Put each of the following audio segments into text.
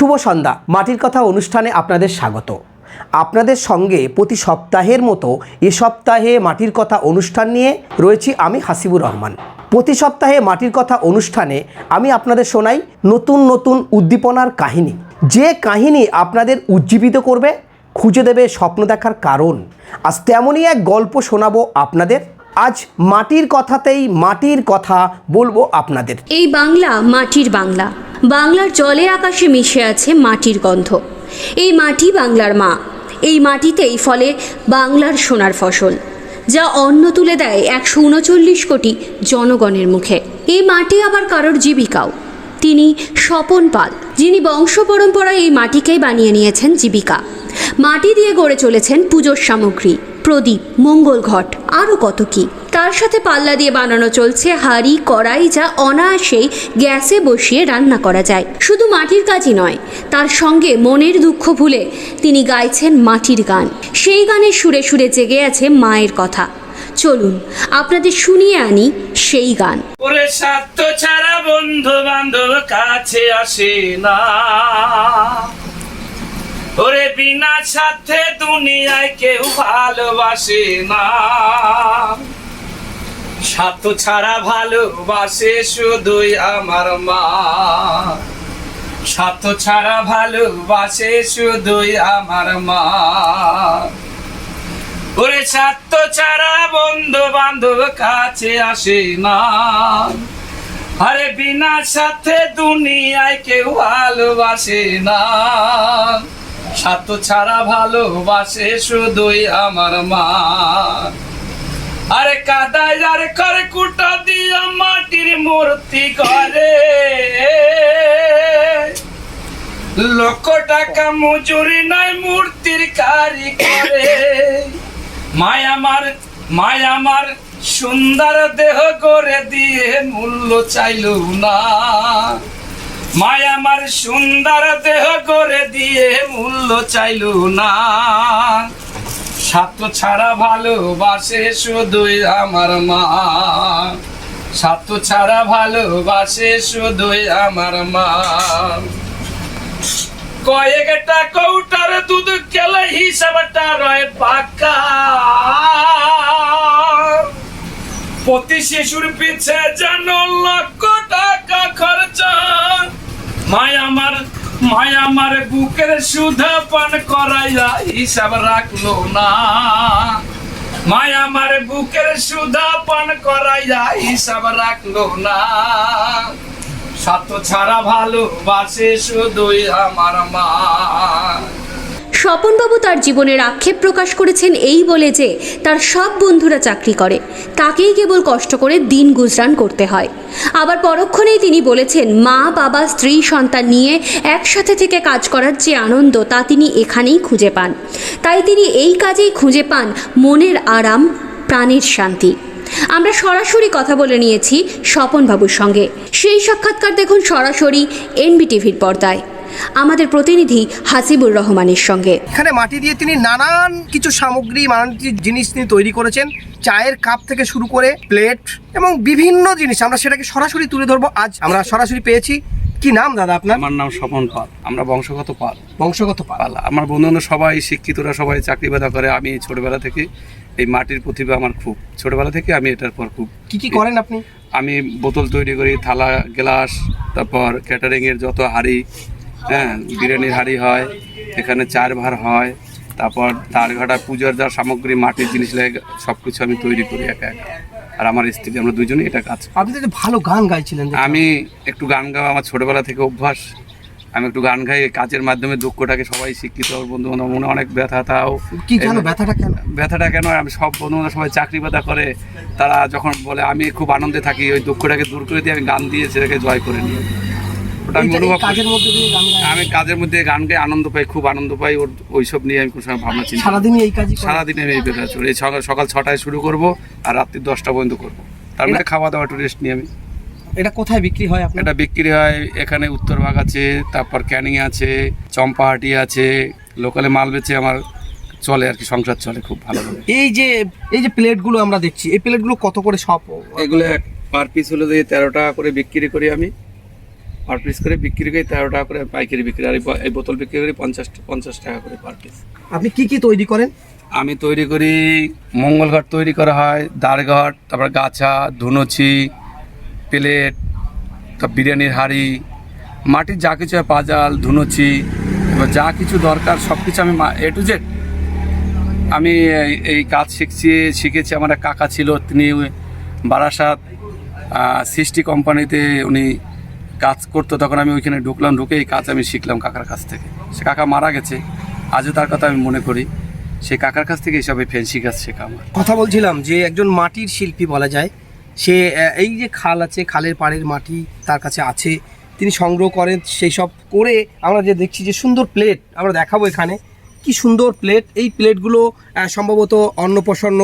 শুভ সন্ধ্যা। মাটির কথা অনুষ্ঠানে আপনাদের স্বাগত। আপনাদের সঙ্গে প্রতি সপ্তাহের মতো এ সপ্তাহে মাটির কথা অনুষ্ঠান নিয়ে রয়েছি আমি হাসিবুর রহমান। প্রতি সপ্তাহে মাটির কথা অনুষ্ঠানে আমি আপনাদের শোনাই নতুন নতুন উদ্দীপনার কাহিনী। যে কাহিনী আপনাদের উজ্জীবিত করবে, খুঁজে দেবে স্বপ্ন দেখার কারণ। আজ তেমনই এক গল্প শোনাবো আপনাদের। আজ মাটির কথাতেই মাটির কথা বলব আপনাদের। এই বাংলা মাটির বাংলা। বাংলার জলে আকাশে মিশে আছে মাটির গন্ধ। এই মাটি বাংলার মা। এই মাটিতেই ফলে বাংলার সোনার ফসল, যা অন্ন তুলে দেয় একশো উনচল্লিশ কোটি জনগণের মুখে। এই মাটি আবার কারোর জীবিকাও। তিনি স্বপন পাল, যিনি বংশ পরম্পরায় এই মাটিকেই বানিয়ে নিয়েছেন জীবিকা। মাটি দিয়ে গড়ে চলেছেন পুজোর সামগ্রী। প্রদীপ, মঙ্গল ঘট আরও কত কি। তার সাথে পাল্লা দিয়ে বানানো চলছে হাঁড়ি, কড়াই যা অনায়াসেই গ্যাসে বসিয়ে রান্না করা যায়। শুধু মাটির কাজই নয়, তার সঙ্গে মনের দুঃখ ভুলে তিনি গাইছেন মাটির গান। সেই গানের সুরে সুরে জেগে আছে মায়ের কথা। চলুন, আপনাদের শুনিয়ে আনি সেই গান। ওরে ছাড়া বন্ধু বান্ধব কাছে আসে না। ওরে বিনা সাথে দুনিয়ায় কেউ ভালোবাসে না। স্বার্থ ছাড়া ভালোবাসে শুধুই আমার মা। স্বার্থ ছাড়া ভালোবাসে শুধুই আমার মা। ওরে স্বার্থ ছাড়া বন্ধু বান্ধব কাছে আসে না। আরে বিনা সাথে দুনিয়ায় কেউ ভালোবাসে না। স্বার্থ ছাড়া ভালোবাসে শুধুই আমার মা। আরে কাদায় আর করে কুটা দিয়া মাটির মূর্তি করে। লক্ষ টাকা মজুরি নাই, মূর্তির কারি করে। মায় আমার মায় আমার সুন্দর দেহ করে দিয়ে মূল্য চাইল না। মায় আমার সুন্দর দেহ করে দিয়ে মূল্য চাইল না। স্বার্থ ছাড়া ভালোবাসে শুধুই আমার মা। স্বার্থ ছাড়া ভালোবাসে শুধুই আমার মা। কয়েকটা কৌটার দুধ কেলে হিসাবটা রয় পাকা। প্রতি শিশুর পিছে যেন লক্ষ টাকা মায় আমার বুকের সুধা পান করাইয়া হিসাব রাখল না। মায় আমার বুকের সুধা পান করাইয়া হিসাব রাখল না। সাত ছাড়া ভালোবাসে শুধুই আমার মা। স্বপনবাবু তার জীবনের আক্ষেপ প্রকাশ করেছেন এই বলে যে, তার সব বন্ধুরা চাকরি করে। তাকেই কেবল কষ্ট করে দিন গুজরান করতে হয়। আবার পরক্ষণেই তিনি বলেছেন, মা, বাবা, স্ত্রী, সন্তান নিয়ে একসাথে থেকে কাজ করার যে আনন্দ, তা তিনি এখানেই খুঁজে পান। তাই তিনি এই কাজেই খুঁজে পান মনের আরাম, প্রাণের শান্তি। আমরা সরাসরি কথা বলে নিয়েছি স্বপনবাবুর সঙ্গে। সেই সাক্ষাৎকার দেখুন সরাসরি এনবিটিভির পর্দায়। আমাদের প্রতিনিধি হাসিবুর রহমানের সঙ্গে। এখানে মাটি দিয়ে তিনি নানান কিছু সামগ্রী নানান কিছু জিনিস তিনি তৈরি করেছেন। চায়ের কাপ থেকে শুরু করে প্লেট এবং বিভিন্ন জিনিস আমরা সেটাকে সরাসরি তুলে ধরবো। আজ আমরা সরাসরি পেয়েছি। কি নাম দাদা আপনার? আমার নাম স্বপন পাল। আমরা বংশগত পাল। বংশগত পাল। আমার বন্ধু বান্ধব সবাই শিক্ষিতরা সবাই চাকরি বাদা করে। আমি ছোটবেলা থেকে এই মাটির প্রতিভা আমার খুব। ছোটবেলা থেকে আমি এটার পর খুব কি কি করেন আপনি? আমি বোতল তৈরি করি থালা গ্লাস তারপর ক্যাটারিং এর যত হাড়ি হ্যাঁ বিরিয়ানির হাড়ি হয় এখানে চার ভার হয় তারপর দাঁড়ঘাটা পূজার যা সামগ্রী মাটির জিনিস লাগে সব কিছু আমি তৈরি করি একা একা। আর আমার স্ত্রী আমরা দুজনেই এটা কাজ আপনি তো ভালো গান গাইছিলেন। আমি একটু গান গাওয়া আমার ছোটবেলা থেকে অভ্যাস। আমি একটু গান গাই কাজের মাধ্যমে দুঃখটাকে সবাই শিক্ষিত বন্ধু বান্ধব মনে অনেক ব্যথা তাও। কি কেন ব্যথাটা কেন? ব্যথাটা কেন? আমি সব বন্ধু বান্ধব সবাই চাকরি বাদা করে তারা যখন বলে আমি খুব আনন্দে থাকি ওই দুঃখটাকে দূর করে দিয়ে আমি গান দিয়ে সেটাকে জয় করে নিই। ওটা আমি অনুভব কাজের মধ্যে দিয়ে আমি কাজের মধ্যে গান গাই আনন্দ পাই খুব আনন্দ পাই ওর ওইসব নিয়ে আমি কোনো সময় ভাবনা চিন্তা সারাদিনই এই করেন? সারাদিনে আমি এই বেকার চলি। এই সকাল সকাল ছটায় শুরু করব আর রাত্রি দশটা পর্যন্ত করব। তার মধ্যে খাওয়া দাওয়া একটু রেস্ট নিয়ে আমি। এটা কোথায় বিক্রি হয় আপনার? এটা বিক্রি হয় এখানে উত্তরবাগ আছে তারপর ক্যানিং আছে চম্পাহাটি আছে লোকালে মাল বেচে আমার চলে আর কি সংসার চলে খুব ভালো এই যে এই যে প্লেটগুলো আমরা দেখছি এই প্লেটগুলো কত করে সব এগুলো পার পিস হলো দিয়ে তেরো টাকা করে বিক্রি করি আমি। পার পিস করে বিক্রি করি তেরো টাকা করে পাইকারি বিক্রি আর এই বোতল বিক্রি করি পঞ্চাশ পঞ্চাশ টাকা করে পার পিস আপনি কি কি তৈরি করেন? আমি তৈরি করি মঙ্গল ঘট তৈরি করা হয় দাঁড় ঘট তারপর গাছা ধুনুচি প্লেট তারপর বিরিয়ানির হাঁড়ি মাটির যা কিছু হয় পাজাল ধুনুচি এবার যা কিছু দরকার সব কিছু আমি এ টু জেড আমি এই- কাজ শিখছি শিখেছি আমার এক কাকা ছিল তিনি বারাসাত সৃষ্টি কোম্পানিতে উনি কাজ করতো, তখন আমি ওইখানে ঢুকলাম, ঢুকে এই কাজ আমি শিখলাম কাকার কাছ থেকে। সে কাকা মারা গেছে, আজও তার কথা আমি মনে করি। সে কাকার কাছ থেকে এইসব ফেন্সি কাজ শেখা আমার। কথা বলছিলাম যে একজন মাটির শিল্পী বলা যায়, সে এই যে খাল আছে, খালের পাড়ের মাটি তার কাছে আছে, তিনি সংগ্রহ করেন, সেই সব করে আমরা যে দেখছি যে সুন্দর প্লেট আমরা দেখাবো এখানে। কি সুন্দর প্লেট এই প্লেটগুলো সম্ভবত অন্নপ্রসন্ন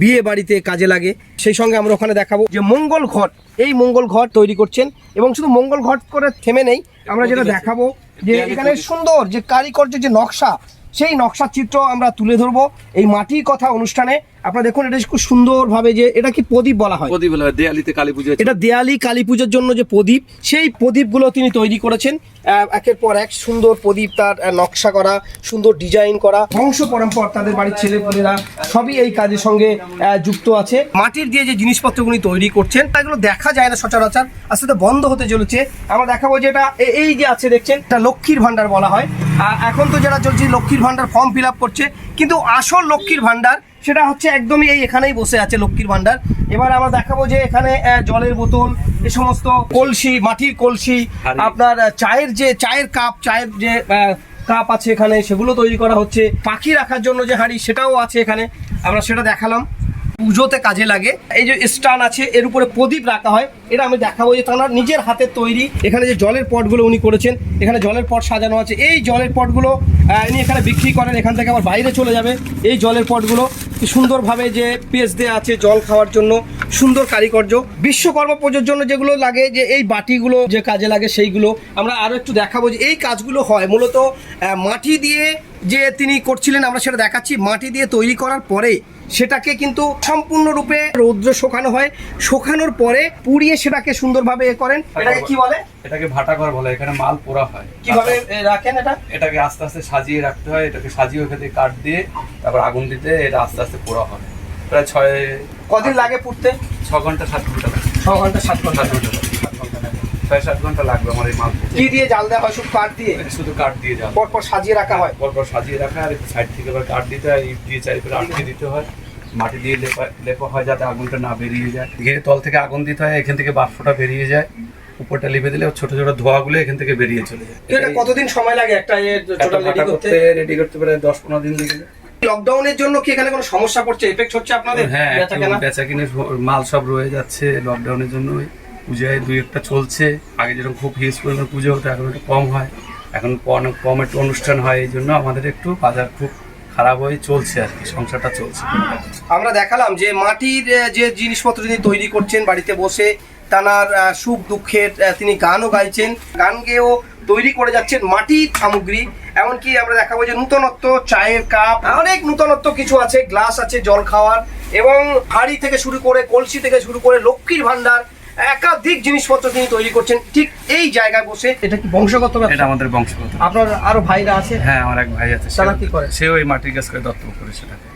বিয়ে বাড়িতে কাজে লাগে। সেই সঙ্গে আমরা ওখানে দেখাবো যে মঙ্গল ঘট এই মঙ্গল ঘট তৈরি করছেন এবং শুধু মঙ্গল ঘট করে থেমে নেই আমরা যেটা দেখাবো যে এখানে সুন্দর যে কারিকর্য যে নকশা সেই নকশার চিত্র আমরা তুলে ধরবো। এই মাটির কথা অনুষ্ঠানে আপনারা দেখুন এটা খুব সুন্দরভাবে যে এটা কি প্রদীপ বলা হয়? প্রদীপ বলা হয়, দেয়ালিতে কালী পুজো এটা দেয়ালি কালী পুজোর জন্য যে প্রদীপ সেই প্রদীপগুলো তিনি তৈরি করেছেন। একের পর এক সুন্দর প্রদীপ তার নকশা করা সুন্দর ডিজাইন করা। বংশ পরম্পর তাদের বাড়ির ছেলেপুলেরা সবই এই কাজের সঙ্গে যুক্ত আছে। মাটির দিয়ে যে জিনিসপত্রগুলি তৈরি করছেন তাগুলো দেখা যায় না সচরাচর আস্তে আস্তে বন্ধ হতে চলেছে। আমরা দেখাবো যে এটা এই যে আছে দেখছেন? এটা লক্ষ্মীর ভান্ডার বলা হয়। এখন তো যারা চলছে লক্ষ্মীর ভান্ডার ফর্ম ফিল আপ করছে কিন্তু আসল লক্ষ্মীর ভান্ডার সেটা হচ্ছে একদমই এই এখানেই বসে আছে লক্ষ্মীর ভান্ডার এবার আমরা দেখাবো যে এখানে জলের বোতল এ সমস্ত কলসি মাটির কলসি আপনার চায়ের যে চায়ের কাপ চায়ের যে কাপ আছে এখানে সেগুলো তৈরি করা হচ্ছে। পাখি রাখার জন্য যে হাঁড়ি সেটাও আছে এখানে। আমরা সেটা দেখালাম। পুজোতে কাজে লাগে। এই যে স্টান আছে এর উপরে প্রদীপ রাখা হয়। এটা আমি দেখাবো যে তাঁর নিজের হাতের তৈরি। এখানে যে জলের পটগুলো উনি করেছেন এখানে জলের পট সাজানো আছে। এই জলের পটগুলো ইনি এখানে বিক্রি করেন, এখান থেকে আবার বাইরে চলে যাবে। এই জলের পটগুলো সুন্দরভাবে যে পেস দেওয়া আছে জল খাওয়ার জন্য সুন্দর কারিকর্য বিশ্বকর্মা পুজোর জন্য যেগুলো লাগে যে এই বাটিগুলো যে কাজে লাগে সেইগুলো আমরা আরও একটু দেখাবো যে এই কাজগুলো হয়। মূলত মাটি দিয়ে যে তিনি করছিলেন আমরা সেটা দেখাচ্ছি। মাটি দিয়ে তৈরি করার পরে সেটাকে কিন্তু সম্পূর্ণরূপে রৌদ্র শোকানো হয়। শোকানোর পরে পুড়িয়ে সেটাকে সুন্দরভাবে এ করেন। এটাকে কি বলে? এটাকে ভাটাঘর বলে এখানে মাল পোড়া হয়। কীভাবে রাখেন এটা? এটাকে আস্তে আস্তে সাজিয়ে রাখতে হয়। এটাকে সাজিয়ে ওখান কাঠ দিয়ে তারপর আগুন দিতে এটা আস্তে আস্তে পোড়া হয়। প্রায় ছয় কদিন লাগে পুড়তে ছ ঘণ্টা সাত ঘণ্টা লাগে। ছ ঘণ্টা সাত ঘণ্টা সাত ঘণ্টা ছয় সাত ঘণ্টা লাগবে আমার এই মাল। কি দিয়ে জাল দেওয়া হয়? শুধু কাঠ দিয়ে? শুধু কাঠ দিয়ে যাবে পরপর সাজিয়ে রাখা হয়? পরপর সাজিয়ে রাখা আর সাইড থেকে আবার কাঠ দিতে হয় ইট দিয়ে চারিপাশে আটকে দিতে হয়। মাটি দিয়ে লেপা লেপা হয় যাতে আগুনটা না বেরিয়ে যায়। ঘিরে তল থেকে আগুন দিতে হয় এখান থেকে বাষ্পটা বেরিয়ে যায়। উপরটা লেপে দিলে ছোট ছোট ধোঁয়াগুলো এখান থেকে বেরিয়ে চলে যায়। এটা কতদিন সময় লাগে একটা রেডি করতে? করতে রেডি করতে পারে দশ পনেরো দিন লেগে যায়। লকডাউনের জন্য কি এখানে কোনো সমস্যা পড়ছে? এফেক্ট হচ্ছে আপনাদের? হ্যাঁ বেচা কিনে মাল সব রয়ে যাচ্ছে লকডাউনের জন্য। পূজায় দুই একটা চলছে। আগে যেরকম খুব হিউজ পরিমাণ পুজো হতো এখন একটু কম হয়। এখন অনেক কম একটু অনুষ্ঠান হয় এই জন্য আমাদের একটু বাজার খুব খারাপ হয়ে চলছে আর কি সংসারটা চলছে। আমরা দেখালাম যে মাটির যে জিনিসপত্র তিনি তৈরি করছেন বাড়িতে বসে তানার সুখ দুঃখের তিনি গানও গাইছেন। গান গেয়েও তৈরি করে যাচ্ছেন মাটির সামগ্রী। এমনকি আমরা দেখাবো যে নূতনত্ব চায়ের কাপ অনেক নূতনত্ব কিছু আছে গ্লাস আছে জল খাওয়ার এবং হাড়ি থেকে শুরু করে কলসি থেকে শুরু করে লক্ষ্মীর ভান্ডার একাধিক জিনিসপত্র তিনি তৈরি করছেন। ঠিক এই জায়গায় বসে এটা কি বংশগত এটা আমাদের বংশগত। আপনার আরও ভাইরা আছে? হ্যাঁ আমার এক ভাই আছে তারা কি করে? সেও এই মাটির কাজ করে দত্তক করে সেটাকে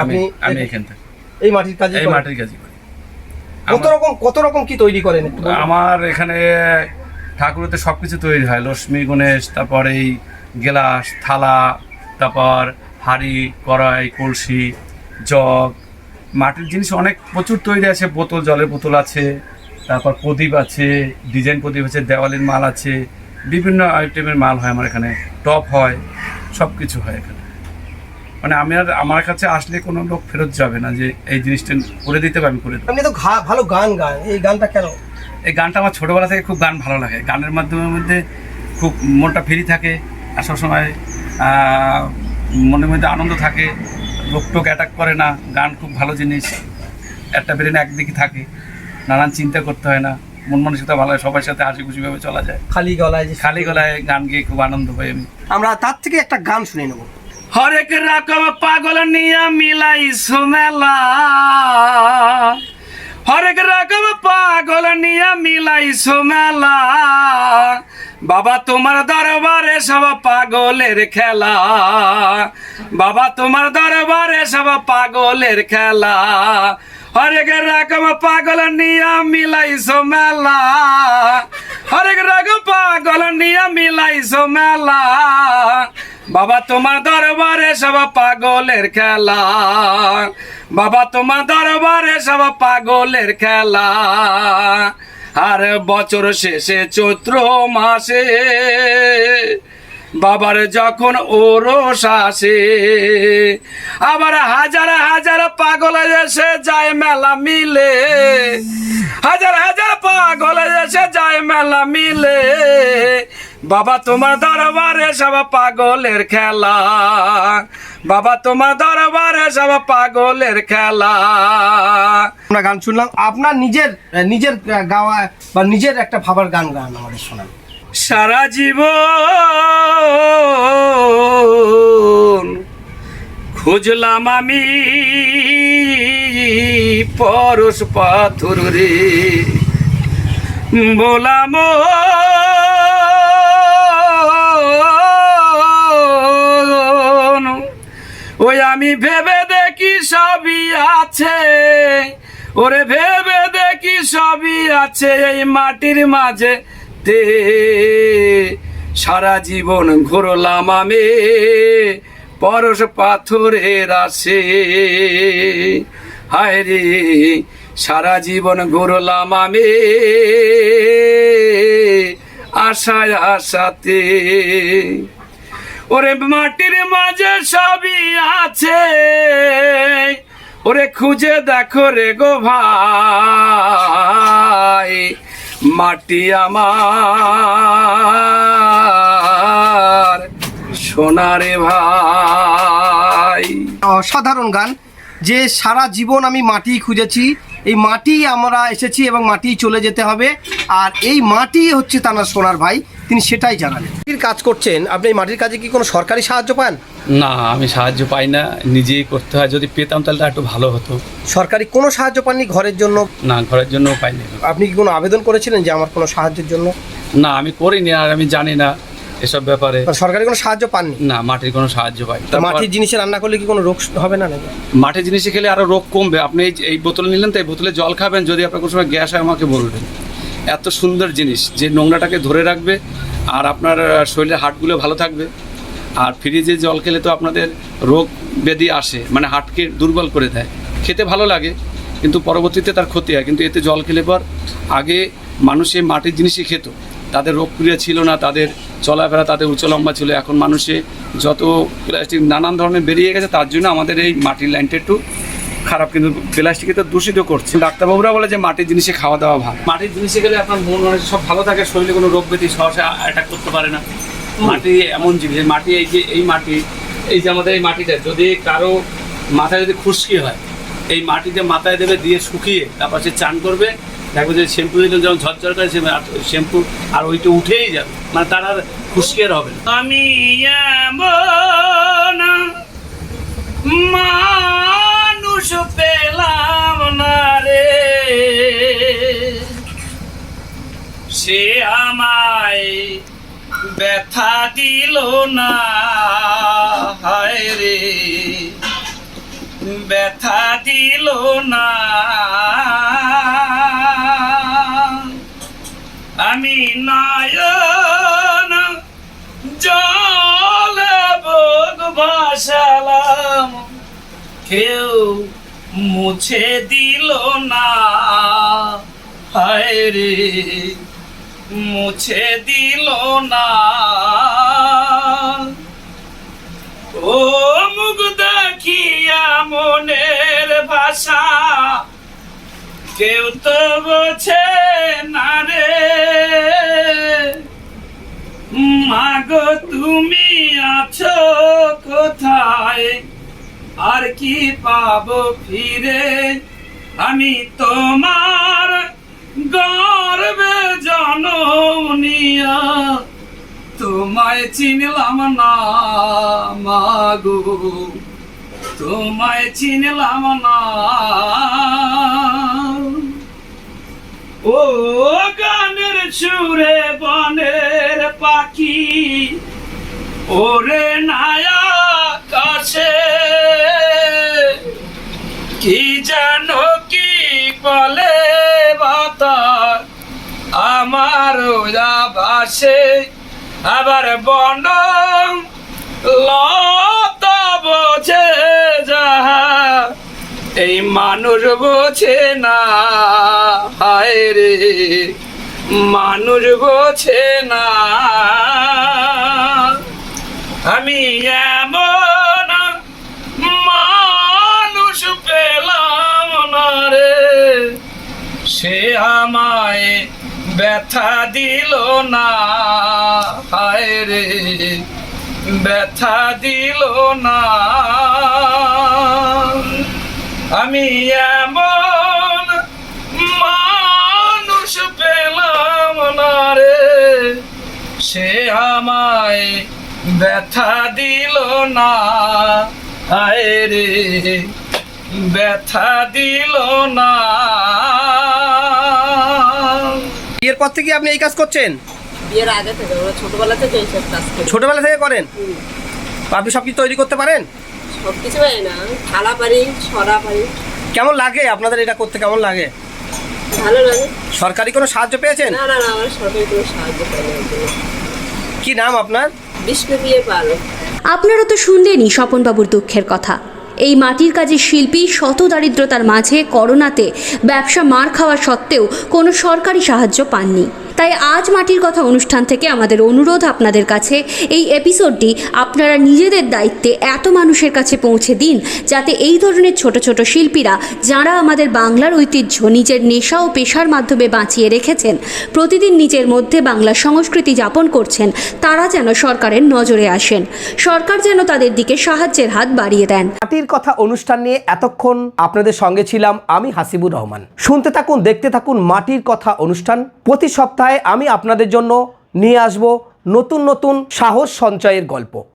আমি আপনি আমি এখান থেকে। এই মাটির কাজে এই মাটির কাজই করি। কত রকম কত রকম কি তৈরি করেন আমার এখানে ঠাকুরতে সব কিছু তৈরি হয় লক্ষ্মী গণেশ তারপরে এই গেলাস থালা তারপর হাঁড়ি কড়াই কলসি জগ মাটির জিনিস অনেক প্রচুর তৈরি আছে বোতল জলের বোতল আছে তারপর প্রদীপ আছে ডিজাইন প্রদীপ আছে দেওয়ালির মাল আছে বিভিন্ন আইটেমের মাল হয় আমার এখানে টপ হয় সব কিছু হয় এখানে। মানে আমি আর আমার কাছে আসলে কোনো লোক ফেরত যাবে না যে এই জিনিসটা করে দিতে হবে আমি করে দেবো। আপনি তো ভালো গান গান এই গানটা কেন? এই গানটা আমার ছোটোবেলা থেকে খুব গান ভালো লাগে। গানের মাধ্যমের মধ্যে খুব মনটা ফ্রি থাকে সবসময় মনের মধ্যে আনন্দ থাকে রোগ টোক অ্যাটাক করে না গান খুব ভালো জিনিস একটা ব্রেন একদিকে থাকে নানান চিন্তা করতে হয় না মন মানসিকতা ভালো হয় সবার সাথে হাসি খুশিভাবে চলা যায়। খালি গলায় যে খালি গলায় গান গিয়ে খুব আনন্দ পাই আমি। আমরা তার থেকে একটা গান শুনে নেব। হরেক রকম পাগল নিয়া মিলাই সুমেলা হরেক রকম পাগল নিয়ে মিলাইছো মেলা। বাবা, তোমার দরবারে সব পাগলের খেলা। বাবা, তোমার দরবারে সব পাগলের খেলা। হরেক রকম পাগল নিয়ে মিলাইছো মেলা। হরেক রকম পাগল নিয়ে মিলাইছো মেলা। বাবা, তোমার দরবারে সব পাগলের খেলা। বাবা, তোমার দরবারে সব পাগলের খেলা। আর বছর শেষে চৈত্র মাসে বাবার যখন ওরস আসে, আবার হাজার হাজার পাগল এসে যায় মেলা মিলে। হাজার হাজার পাগল এসে যায় মেলা মিলে। বাবা তোমার দরবারে সব পাগলের খেলা। বাবা তোমার দরবারে সব পাগলের খেলা। আমরা গান শুনলাম। আপনার নিজের নিজের গাওয়া বা নিজের একটা ভাবার গান গান আমাদের শোনান। সারা জীবন খুঁজলাম আমি পরশ পাথর রে। বলাম, ওই আমি ভেবে দেখি সবই আছে, ওরে ভেবে দেখি সবই আছে এই মাটির মাঝে। তে সারা জীবন ঘুরলাম আমি পরশ পাথরের আসে। হায় রে, সারা জীবন ঘুরলাম আমি আশায় আশাতে। ওরে মাটির মাঝে সবই আছে, ওরে খুঁজে দেখো রে গো ভাই। মাটি আমার সোনারে ভাই। অসাধারণ গান। যে সারা জীবন আমি মাটি খুঁজেছি এই মাটি আমরা এসেছি এবং মাটি চলে যেতে হবে। আর এই মাটি হচ্ছে তানার সোনার ভাই তিনি সেটাই জানালেন। মাটির কাজ করছেন আপনি এই মাটির কাজে কি কোনো সরকারি সাহায্য পান? না আমি সাহায্য পাই না নিজেই করতে হয়। যদি পেতাম তাহলে একটু ভালো হতো। সরকারি কোনো সাহায্য পাননি ঘরের জন্য? না ঘরের জন্য পাইনি। আপনি কি কোনো আবেদন করেছিলেন যে আমার কোনো সাহায্যের জন্য? না আমি করিনি আর আমি জানি না। এসব ব্যাপারে সরকারি কোনো সাহায্য পাননি? না মাটির কোনো সাহায্য পাই মাটির জিনিসে রান্না করলে কি কোনো রোগ হবে না নাকি? মাটির জিনিস খেলে আরও রোগ কমবে। আপনি এই বোতল নিলেন তো এই বোতলে জল খাবেন যদি আপনার কোনো সময় গ্যাস হয় আমাকে বলবেন। এত সুন্দর জিনিস যে নোংরাটাকে ধরে রাখবে আর আপনার শরীরের হাটগুলো ভালো থাকবে। আর ফ্রিজে জল খেলে তো আপনাদের রোগ ব্যাধি আসে মানে হাটকে দুর্বল করে দেয়। খেতে ভালো লাগে কিন্তু পরবর্তীতে তার ক্ষতি হয়। কিন্তু এতে জল খেলে পর আগে মানুষ মাটির জিনিসই খেত। তাদের রোগ ক্রিয়া ছিল না তাদের চলাফেরা তাদের উচ্চ লম্বা ছিল। এখন মানুষে যত প্লাস্টিক নানান ধরনের বেরিয়ে গেছে তার জন্য আমাদের এই মাটির লাইনটা একটু খারাপ কিন্তু প্লাস্টিকে তো দূষিত করছে। ডাক্তারবাবুরা বলে যে মাটির জিনিসে খাওয়া দাওয়া ভালো। মাটির জিনিসে গেলে আপনার মন অনেক সব ভালো থাকে শরীরে কোনো রোগ ব্যাধি সহসা অ্যাটাক করতে পারে না। মাটি এমন জিনিস মাটি এই যে এই মাটি এই যে আমাদের এই মাটিটা যদি কারও মাথায় যদি খুশকি হয় এই মাটিতে মাথায় দেবে দিয়ে শুকিয়ে তারপর সে চান করবে দেখবে যে শ্যাম্পু দিলে যখন ঝরঝর করে শ্যাম্পু আর ওইটা উঠেই যাবে। মানে তার আর খুশকি আর হবে না। আমি মানুষ পেলাম না রে। সে আমায় ব্যথা দিল না, হায় রে। ব্যথা দিল না। আমি নয়ন জলে বুক ভাসালাম। কেউ মুছে দিল না। হায় রে, মুছে দিল না। ও দেখিয়া মনের ভাষা। কেউ তো বোঝে না রে। মাগো, তুমি আছো কোথায়? আর কি পাবো ফিরে? আমি তোমার গর্বে জনমিয়া তোমায় চিনলাম না, মাগো। তোমায় চিনলাম না। ও গানের সুরে বনের পাখি, ওরে নায়া কাছে। কি জানো কি বলে বাতাস আমার ভাসে আবার বন লতা এই মানুষ বোঝে না, হায় রে। মানুষ বোঝে না। আমি এমন মানুষ পেলাম না রে। সে আমায় ব্যথা দিল না, হায় রে। ব্যথা দিল না। আমি এমন মানুষ পেলাম না রে। সে আমায় ব্যথা দিল না। হায় রে ব্যথা দিল না। বিয়ের পর থেকে আপনি এই কাজ করছেন? বিয়ের আগে থেকে ছোটবেলা থেকে এইসব কাজ করি। ছোটবেলা থেকে করেন? আপনি সব কিছু তৈরি করতে পারেন? সব কিছু হয় না। থালা পারি ছড়া পারি কেমন লাগে? আপনাদের এটা করতে কেমন লাগে? ভালো লাগে। সরকারি কোনো সাহায্য পেয়েছেন? না না না আমার সরকারি কোনো সাহায্য পাইনি কি নাম আপনার? বিষ্ণু দিয়ে পারো আপনারা তো শুনলেনই স্বপনবাবুর দুঃখের কথা। এই মাটির কাজের শিল্পী শত দারিদ্রতার মাঝে করোনাতে ব্যবসা মার খাওয়া সত্ত্বেও কোনো সরকারি সাহায্য পাননি। তাই আজ মাটির কথা অনুষ্ঠান থেকে আমাদের অনুরোধ আপনাদের কাছে, এই এপিসোডটি আপনারা নিজেদের দায়িত্বে এত মানুষের কাছে পৌঁছে দিন যাতে এই ধরনের ছোট ছোট শিল্পীরা, যারা আমাদের বাংলার ঐতিহ্য, নিজের নেশা ও পেশার মাধ্যমে বাঁচিয়ে রেখেছেন, প্রতিদিন নিজের মধ্যে বাংলা সংস্কৃতি যাপন করছেন, তারা যেন সরকারের নজরে আসেন। সরকার যেন তাদের দিকে সাহায্যের হাত বাড়িয়ে দেন। মাটির কথা অনুষ্ঠান নিয়ে এতক্ষণ আপনাদের সঙ্গে ছিলাম আমি হাসিবুর রহমান। শুনতে থাকুন, দেখতে থাকুন মাটির কথা অনুষ্ঠান। প্রতি সপ্তাহে আমি আপনাদের জন্য নিয়ে আসব নতুন নতুন সাহস সঞ্চয়ের গল্প।